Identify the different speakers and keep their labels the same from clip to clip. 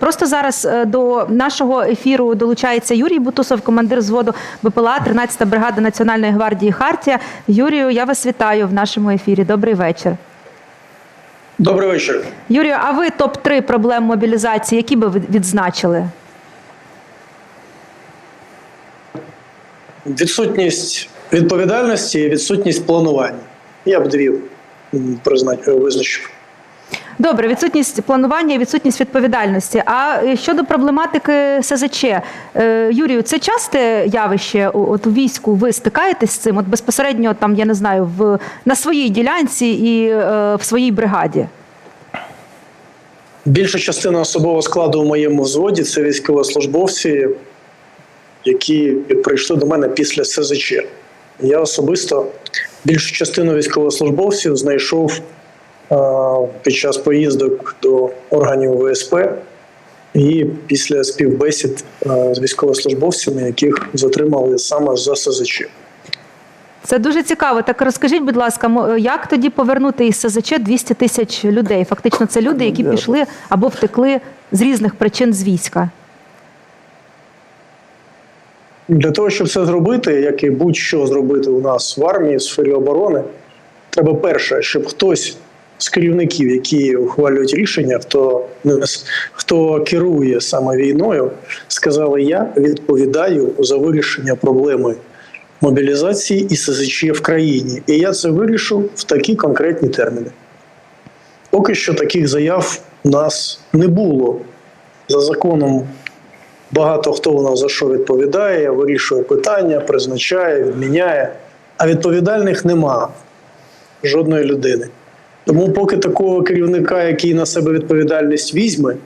Speaker 1: Просто зараз е, до нашого ефіру долучається Юрій Бутусов, командир взводу БПЛА, 13-та бригада Національної гвардії Хартія. Юрію, я вас вітаю в нашому ефірі. Добрий вечір.
Speaker 2: Добрий вечір.
Speaker 1: Юрію, а ви топ 3 проблем мобілізації, які би ви відзначили?
Speaker 2: Відсутність відповідальності і відсутність планування. Я б дві визначив.
Speaker 1: Добре, відсутність планування і відсутність відповідальності. А е, щодо проблематики СЗЧ, е, Юрію, це часте явище от у війську? Ви стикаєтесь з цим? От безпосередньо там, я не знаю, в на своїй ділянці і е, в своїй бригаді?
Speaker 2: Більша частина особового складу у моєму взводі це військовослужбовці, які прийшли до мене після СЗЧ. Я особисто більшу частину військовослужбовців знайшов під час поїздок до органів ВСП і після співбесід е, з військовослужбовцями, яких затримали саме за СЗЧ.
Speaker 1: Це дуже цікаво. Так розкажіть, будь ласка, як тоді повернути із СЗЧ 200 тисяч людей? Фактично, це люди, які пішли або втекли з різних причин з війська.
Speaker 2: Для того, щоб це зробити, як і будь-що зробити у нас в армії, в сфері оборони, треба перше, щоб хтось з керівників, які ухвалюють рішення, хто, ну, хто керує саме війною, сказали: я відповідаю за вирішення проблеми мобілізації і СЗЧ в країні. І я це вирішу в такі конкретні терміни. Поки що таких заяв у нас не було. За законом Багато хто у нас за що відповідає, вирішує питання, призначає, відміняє. А відповідальних нема жодної людини. Тому, поки такого керівника, який на себе відповідальність візьме,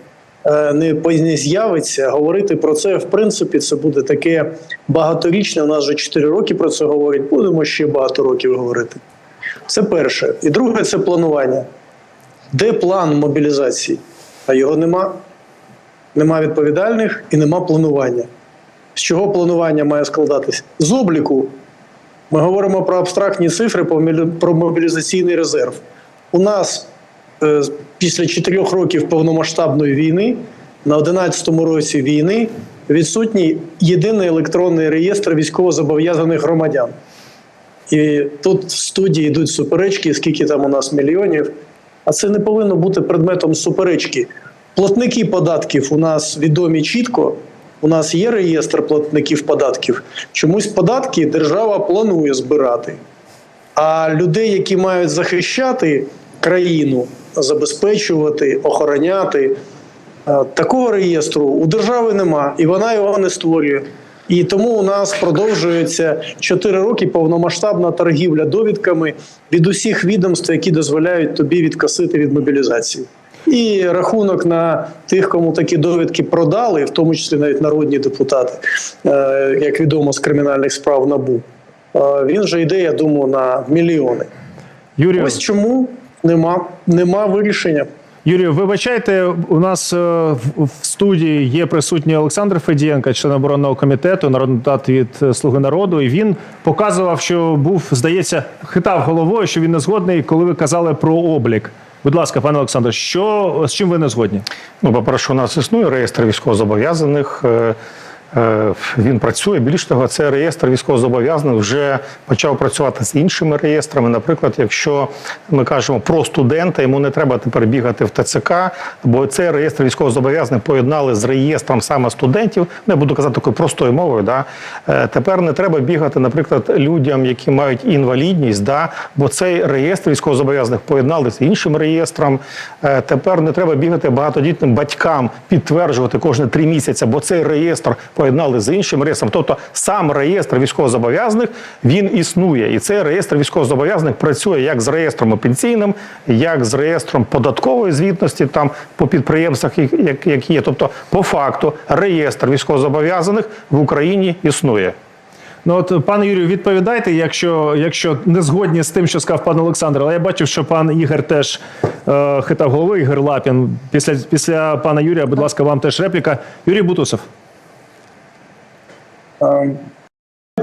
Speaker 2: е, не не з'явиться, говорити про це, в принципі, це буде таке багаторічне. У нас вже 4 роки про це говорять. Будемо ще багато років говорити. Це перше. І друге це планування. Де план мобілізації? А його нема нема відповідальних і нема планування. З чого планування має складатись? З обліку. Ми говоримо про абстрактні цифри про мобілізаційний резерв. У нас е, після чотирьох років повномасштабної війни на 11-му році війни відсутній єдиний електронний реєстр військовозобов'язаних громадян. І тут в студії йдуть суперечки, скільки там у нас мільйонів. А це не повинно бути предметом суперечки. Платники податків у нас відомі чітко. У нас є реєстр платників податків. Чомусь податки держава планує збирати. А людей, які мають захищати країну, забезпечувати, охороняти, е, такого реєстру у держави нема, і вона його не створює. І тому у нас продовжується 4 роки повномасштабна торгівля довідками від усіх відомств, які дозволяють тобі відкосити від мобілізації. І рахунок на тих, кому такі довідки продали, в тому числі навіть народні депутати, е, як відомо з кримінальних справ набу. е, Він вже йде, я думаю, на мільйони.
Speaker 3: Юрію,
Speaker 2: Ось чому нема, нема вирішення.
Speaker 3: Юрію, вибачайте, у нас е, в, студії є присутній Олександр Федієнко, член оборонного комітету, народний депутат від е, Слуги народу. І він показував, що був, здається, хитав головою, що він не згодний, коли ви казали про облік. Будь ласка, пане Олександре, що з чим ви не згодні?
Speaker 4: Ну, по-перше, у нас існує реєстр військовозобов'язаних. Е, Він працює. Більш того, цей реєстр військовозобов'язаних вже почав працювати з іншими реєстрами. Наприклад, якщо ми кажемо про студента, йому не треба тепер бігати в ТЦК, бо цей реєстр військовозобов'язаних поєднали з реєстром саме студентів. Не буду казати такою простою мовою. Да? Е, Тепер не треба бігати, наприклад, людям, які мають інвалідність, да? бо цей реєстр військовозобов'язаних поєднали з іншим реєстром. Е, Тепер не треба бігати багатодітним батькам, підтверджувати кожні три місяці, бо цей реєстр поєднали з іншим реєстром. Тобто сам реєстр військовозобов'язаних він існує, і цей реєстр військовозобов'язаних працює як з реєстром пенсійним, як з реєстром податкової звітності там по підприємствах, як- як- які є. Тобто, по факту, реєстр військовозобов'язаних в Україні існує.
Speaker 3: Ну от пане Юрію, відповідайте, якщо, якщо не згодні з тим, що сказав пан Олександр. Але я бачив, що пан Ігор теж е, хитав головою, Ігор Лапін. Після, після пана Юрія, будь ласка, вам теж репліка. Юрій Бутусов.
Speaker 2: Е,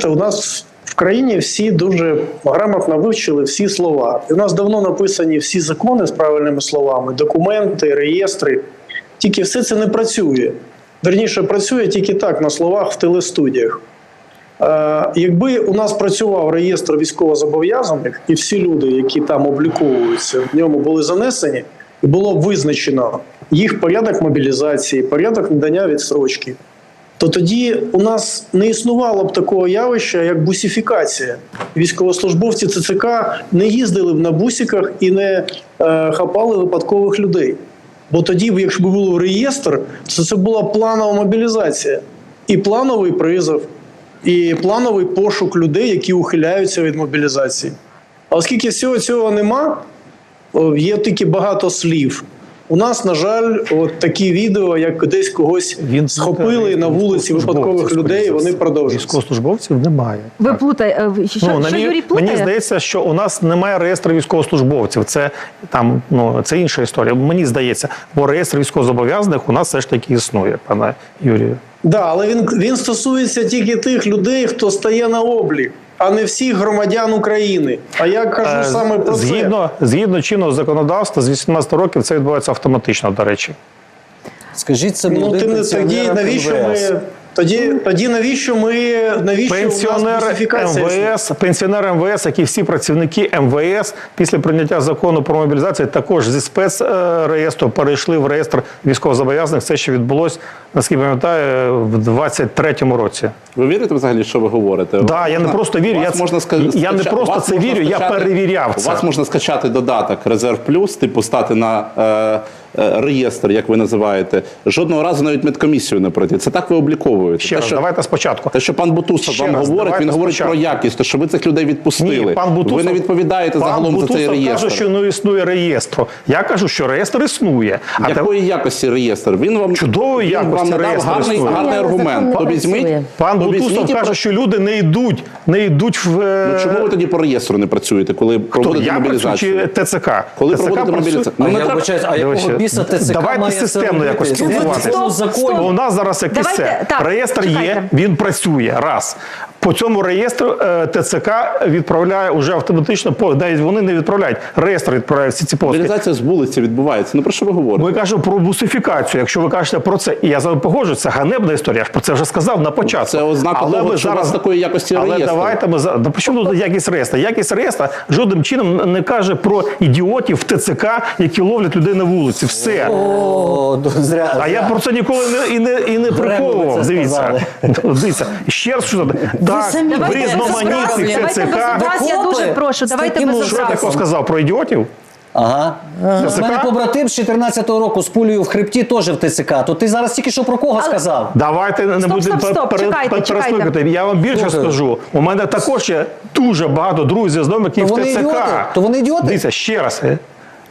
Speaker 2: У нас в країні всі дуже грамотно вивчили всі слова. І у нас давно написані всі закони з правильними словами, документи, реєстри. Тільки все це не працює. Верніше, працює тільки так на словах в телестудіях. Е, Якби у нас працював реєстр військовозобов'язаних, і всі люди, які там обліковуються, в ньому були занесені, і було б визначено їх порядок мобілізації, порядок надання відстрочки, то тоді у нас не існувало б такого явища, як бусифікація. Військовослужбовці ЦЦК не їздили б на бусиках і не е, хапали випадкових людей. Бо тоді, якщо б було реєстр, то це була планова мобілізація і плановий призов, і плановий пошук людей, які ухиляються від мобілізації. А оскільки всього цього нема, є тільки багато слів. У нас, на жаль, от такі відео, як десь когось
Speaker 3: Він
Speaker 2: схопили на вулиці випадкових людей, вони продовжують.
Speaker 4: Військовослужбовців немає.
Speaker 1: Ви плутає, що,
Speaker 4: Ну,
Speaker 1: що Юрій плутає?
Speaker 4: Мені здається, що у нас немає реєстру військовослужбовців. Це там ну це інша історія. Мені здається, бо реєстр військовозобов'язаних у нас все ж таки існує, пане Юрію.
Speaker 2: Да, але він, він стосується тільки тих людей, хто стає на облік, а не всіх громадян України. А я кажу
Speaker 4: Е,
Speaker 2: саме про це.
Speaker 4: згідно згідно чинного законодавства, з 18 років це відбувається автоматично. До речі,
Speaker 5: Скажіть це
Speaker 2: Ну ти не тоді, навіщо ми тоді, тоді навіщо ми навіщо у
Speaker 4: пенсіонер
Speaker 2: нас?
Speaker 4: МВС, пенсіонер МВС, як і всі працівники МВС після прийняття закону про мобілізацію, також зі спецреєстру перейшли в реєстр військовозобов'язаних. Це ще відбулось, наскільки пам'ятаю, в 23-му році.
Speaker 6: Ви вірите взагалі, що ви говорите?
Speaker 4: Да, я не просто вірю,
Speaker 6: У
Speaker 4: я
Speaker 6: можна ска-
Speaker 4: я не просто
Speaker 6: вас
Speaker 4: це
Speaker 6: можна
Speaker 4: вірю, я перевіряв
Speaker 6: У вас можна скачати додаток Резерв Плюс, типу стати на е, реєстр, як ви називаєте. Жодного разу навіть медкомісію не пройти. Це так ви обліковуєте.
Speaker 4: Ще
Speaker 6: те,
Speaker 4: раз,
Speaker 6: що,
Speaker 4: давайте спочатку.
Speaker 6: те, що пан Бутусов
Speaker 4: Ще
Speaker 6: вам
Speaker 4: раз,
Speaker 6: говорить, він говорить
Speaker 4: спочатку.
Speaker 6: про якість, то що ви цих людей відпустили.
Speaker 4: Ні, пан Бутусов,
Speaker 6: ви не відповідаєте
Speaker 4: пан
Speaker 6: загалом за цей
Speaker 4: Бутусов
Speaker 6: реєстр.
Speaker 4: каже, що не існує реєстру. Я кажу, що реєстр існує. А те-
Speaker 6: Якої якості реєстр? Він вам
Speaker 4: Чудової
Speaker 6: він
Speaker 4: якості
Speaker 6: вам надав
Speaker 4: реєстр
Speaker 6: гарний, гарний аргумент. То візьміть.
Speaker 4: Пан
Speaker 6: то
Speaker 4: Бутусов
Speaker 6: візьміть і
Speaker 4: каже,
Speaker 6: про-
Speaker 4: що люди не йдуть, не йдуть в е,
Speaker 6: Ну, чому ви тоді по реєстру не працюєте, коли проводите
Speaker 4: я працюю
Speaker 6: мобілізацію?
Speaker 4: чи ТЦК?
Speaker 6: Коли
Speaker 4: ТЦК
Speaker 6: проводите мобілізацію?
Speaker 5: А
Speaker 6: Ну, не треба-
Speaker 5: а якого біса ТЦК
Speaker 4: давайте системно якось
Speaker 5: Це
Speaker 4: спілкуватися. Бо у нас зараз
Speaker 1: Давайте,
Speaker 4: все.
Speaker 1: так,
Speaker 4: реєстр є,
Speaker 1: чекайте.
Speaker 4: він працює. Раз. По цьому реєстру е, ТЦК відправляє уже автоматично, по- навіть вони не відправляють, реєстр відправляє всі ці послуги.
Speaker 6: Мобілізація з вулиці відбувається. Ну про що ви говорите?
Speaker 4: Ми кажемо про бусифікацію. Якщо ви кажете про це, і я з вами погоджуюсь, це ганебна історія. Я ж про це вже сказав на початку.
Speaker 6: Це ознака того, що у вас такої якості
Speaker 4: але
Speaker 6: реєстру.
Speaker 4: давайте ми за да при чому тут якість реєстра? Якість реєстра жодним чином не каже про ідіотів в ТЦК, які ловлять людей на вулиці. Все.
Speaker 5: О, ну, зря,
Speaker 4: А я про це ніколи не і не і не приховував. Дивіться, дивіться. Ще раз що так
Speaker 7: самі
Speaker 4: в різноманітних
Speaker 1: давайте
Speaker 4: ТЦК.
Speaker 1: образ, я дуже прошу, давайте без.
Speaker 4: Що я
Speaker 1: образ.
Speaker 4: такого сказав про ідіотів?
Speaker 5: Ага. У
Speaker 4: ТЦК?
Speaker 5: мене побратим з 14-го року з пулею в хребті теж в ТЦК. То ти зараз тільки що про кого сказав?
Speaker 4: Давайте не
Speaker 1: Стоп,
Speaker 4: будемо
Speaker 1: стоп, стоп,
Speaker 4: пере-
Speaker 1: чекайте,
Speaker 4: пере-
Speaker 1: чекайте.
Speaker 4: переслухати. Я вам більше
Speaker 5: Слухаю.
Speaker 4: скажу. У мене також є дуже багато друзів знайомих, які
Speaker 5: То
Speaker 4: в
Speaker 5: вони
Speaker 4: ТЦК.
Speaker 5: ідіоти? То вони ідіоти?
Speaker 4: Дивіться, ще раз. е.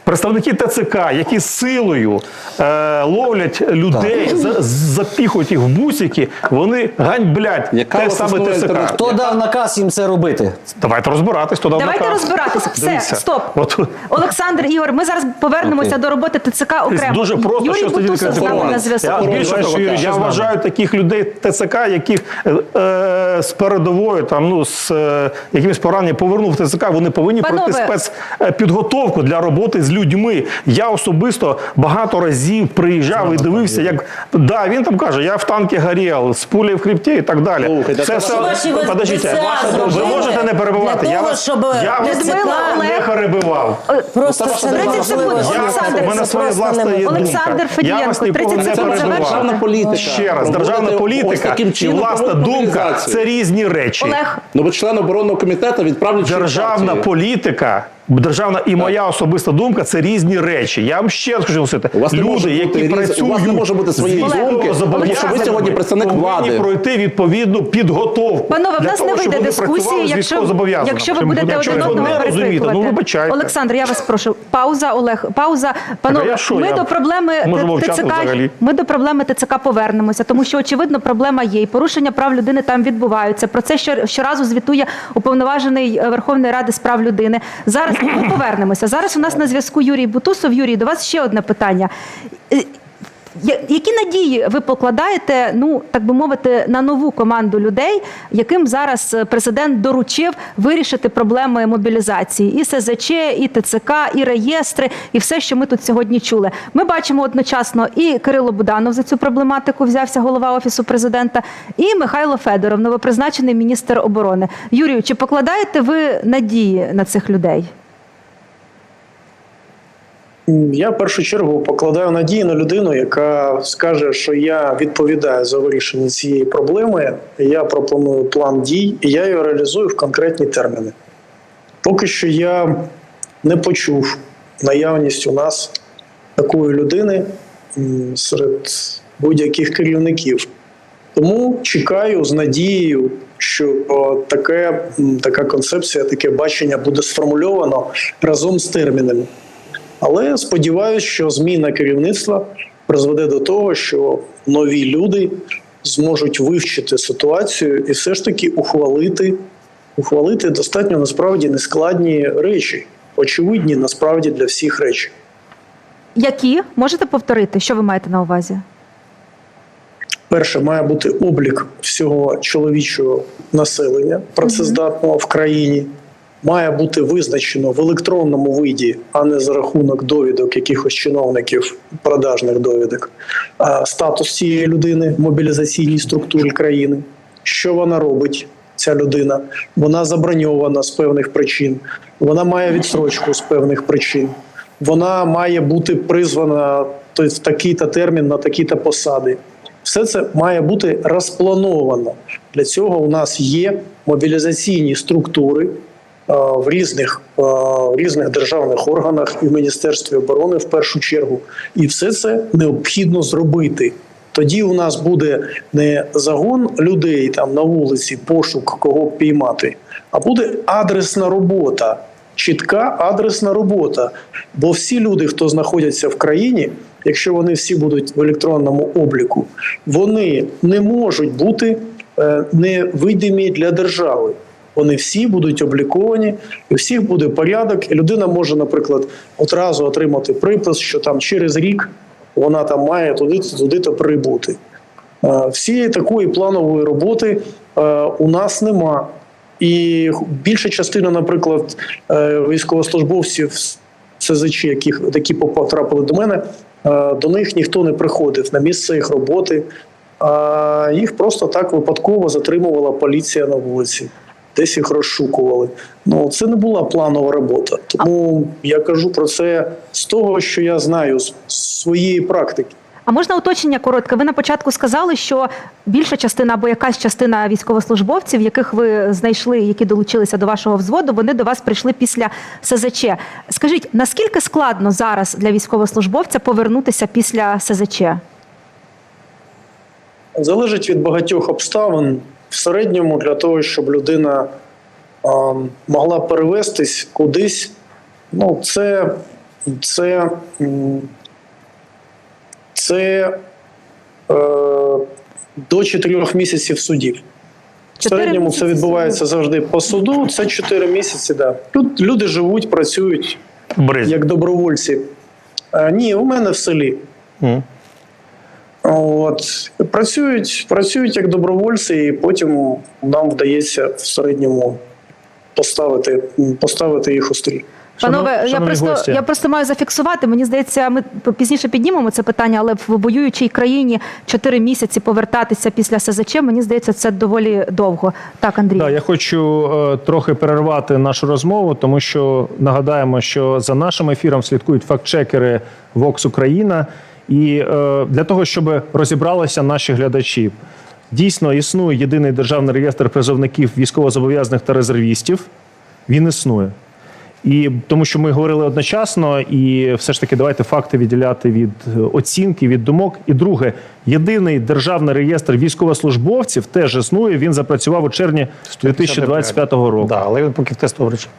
Speaker 4: Представники ТЦК, які силою е, ловлять людей, за, запіхують їх в бусики, вони ганьблять
Speaker 6: Яка
Speaker 4: те
Speaker 6: у вас
Speaker 4: саме
Speaker 6: існує
Speaker 4: ТЦК.
Speaker 6: альтернатива?
Speaker 5: Хто дав наказ їм це робити?
Speaker 4: Давайте розбиратись, то дав
Speaker 1: Давайте
Speaker 4: наказ.
Speaker 1: розбиратися. Все,
Speaker 4: Дивіться,
Speaker 1: стоп.
Speaker 4: От,
Speaker 1: Олександр Ігор, ми зараз повернемося до роботи ТЦК окремо.
Speaker 4: Дуже просто,
Speaker 1: Юрій
Speaker 4: що тоді
Speaker 1: Бутусов з нами на зв'язку.
Speaker 4: Я, більше того, я
Speaker 6: що з
Speaker 4: вважаю таких людей ТЦК, яких е, е, з передовою, там, ну, з е, якимось пораненням повернув в ТЦК, вони повинні
Speaker 1: Панове.
Speaker 4: пройти спецпідготовку для роботи з людьми. Я особисто багато разів приїжджав і дивився, як да, він там каже, я в танки горів, з пулею в хребті і так далі.
Speaker 6: Слухайте,
Speaker 4: Це
Speaker 6: це
Speaker 4: все,
Speaker 7: ви-
Speaker 4: подождіть,
Speaker 7: ви
Speaker 4: можете не перебивати.
Speaker 7: для
Speaker 4: я вас,
Speaker 7: щоб
Speaker 4: я вас не перебивав.
Speaker 7: Просто
Speaker 6: Ну,
Speaker 7: це
Speaker 6: 30
Speaker 1: секунд, Олександр,
Speaker 4: мене
Speaker 7: це
Speaker 4: своя
Speaker 7: просто
Speaker 4: власна є
Speaker 1: Олександр Федієнко, 30 секунд
Speaker 6: політика.
Speaker 4: Ще раз, державна політика і власна думка це різні речі.
Speaker 1: Олег,
Speaker 6: Ну, ви член оборонного комітету відправлять
Speaker 4: Державна політика, державна і моя особиста думка це різні речі. Я вам ще раз хочу
Speaker 6: вас
Speaker 4: Люди, які
Speaker 6: різ-
Speaker 4: працюють,
Speaker 6: у вас не може бути своєї думки, тому що ви сьогодні представник влади.
Speaker 4: пройти відповідну підготовку.
Speaker 1: Панове, в нас
Speaker 4: того,
Speaker 1: не вийде дискусії, якщо, якщо ви будете
Speaker 4: Якщо
Speaker 1: один одного
Speaker 4: не ну вибачайте.
Speaker 1: Олександр, я вас прошу. Пауза, Олег, пауза. Панове,
Speaker 4: я що,
Speaker 1: ми
Speaker 4: я
Speaker 1: до проблеми ТЦК, ми до проблеми ТЦК повернемося, тому що очевидно проблема є. І порушення прав людини там відбуваються. Про це що- щоразу звітує уповноважений е, Верховної Ради з прав людини. Зараз ми повернемося. Зараз у нас на зв'язку Юрій Бутусов. Юрій, до вас ще одне питання. Е, Які надії ви покладаєте, ну так би мовити, на нову команду людей, яким зараз президент доручив вирішити проблеми мобілізації і СЗЧ, і ТЦК, і реєстри, і все, що ми тут сьогодні чули. Ми бачимо одночасно і Кирило Буданов за цю проблематику взявся голова офісу президента, і Михайло Федоров, новопризначений міністр оборони. Юрію, чи покладаєте ви надії на цих людей?
Speaker 2: Я в першу чергу покладаю надії на людину, яка скаже, що я відповідаю за вирішення цієї проблеми. Я пропоную план дій, і я його реалізую в конкретні терміни. Поки що я не почув наявність у нас такої людини серед будь-яких керівників. Тому чекаю з надією, що таке, така концепція, таке бачення буде сформульовано разом з термінами. Але сподіваюся, що зміна керівництва призведе до того, що нові люди зможуть вивчити ситуацію і все ж таки ухвалити, ухвалити достатньо насправді нескладні речі, очевидні насправді для всіх речі.
Speaker 1: Які можете повторити, що ви маєте на увазі?
Speaker 2: Перше, має бути облік всього чоловічого населення працездатного в країні. Має бути визначено в електронному виді, а не за рахунок довідок якихось чиновників, продажних довідок, статус цієї людини мобілізаційній структурі країни. Що вона робить, ця людина? Вона заброньована з певних причин, вона має відстрочку з певних причин, вона має бути призвана в такий-то термін на такі-то посади. Все це має бути розплановано. Для цього у нас є мобілізаційні структури в різних, е, в різних державних органах і в Міністерстві оборони в першу чергу. І все це необхідно зробити. Тоді у нас буде не загон людей там на вулиці, пошук кого піймати, а буде адресна робота, чітка адресна робота. Бо всі люди, хто знаходяться в країні, якщо вони всі будуть в електронному обліку, вони не можуть бути е, невидимі для держави. Вони всі будуть обліковані, і всіх буде порядок. І людина може, наприклад, одразу отримати припис, що там через рік вона там має туди туди то прибути. Е, Всієї такої планової роботи е, у нас нема. І більша частина, наприклад, е, військовослужбовців СЗЧ, яких які потрапили до мене, до них ніхто не приходив на місце їх роботи, а їх просто так випадково затримувала поліція на вулиці, десь їх розшукували. Ну це не була планова робота. Тому я кажу про це з того, що я знаю з своєї практики.
Speaker 1: А можна уточнення коротке? Ви на початку сказали, що більша частина або якась частина військовослужбовців, яких ви знайшли, які долучилися до вашого взводу, вони до вас прийшли після СЗЧ. Скажіть, наскільки складно зараз для військовослужбовця повернутися після СЗЧ?
Speaker 2: Залежить від багатьох обставин. В середньому для того, щоб людина могла перевестись кудись, ну це, це, це е, до 4 місяців судів. В середньому це відбувається завжди по суду. Це 4 місяці. Да. Тут люди живуть, працюють
Speaker 4: Бризь.
Speaker 2: як добровольці. А, ні, у мене в селі.
Speaker 4: Мгм.
Speaker 2: От працюють, працюють як добровольці, і потім нам вдається в середньому поставити, поставити їх у стрій.
Speaker 1: Панове, я просто
Speaker 3: гості.
Speaker 1: я просто маю зафіксувати. Мені здається, ми пізніше піднімемо це питання, але в воюючій країні 4 місяці повертатися після СЗЧ, мені здається, це доволі довго. Так, Андрій.
Speaker 3: Да, я хочу е, трохи перервати нашу розмову, тому що нагадаємо, що за нашим ефіром слідкують фактчекери Vox Україна. І е, для того, щоб розібралися наші глядачі, дійсно існує єдиний державний реєстр призовників військовозобов'язаних та резервістів. Він існує. І тому, що ми говорили одночасно, і все ж таки давайте факти відділяти від е, оцінки, від думок. І друге, єдиний державний реєстр військовослужбовців теж існує. Він запрацював у червні 2025 року.
Speaker 4: Да, але він поки в тестовому режимі.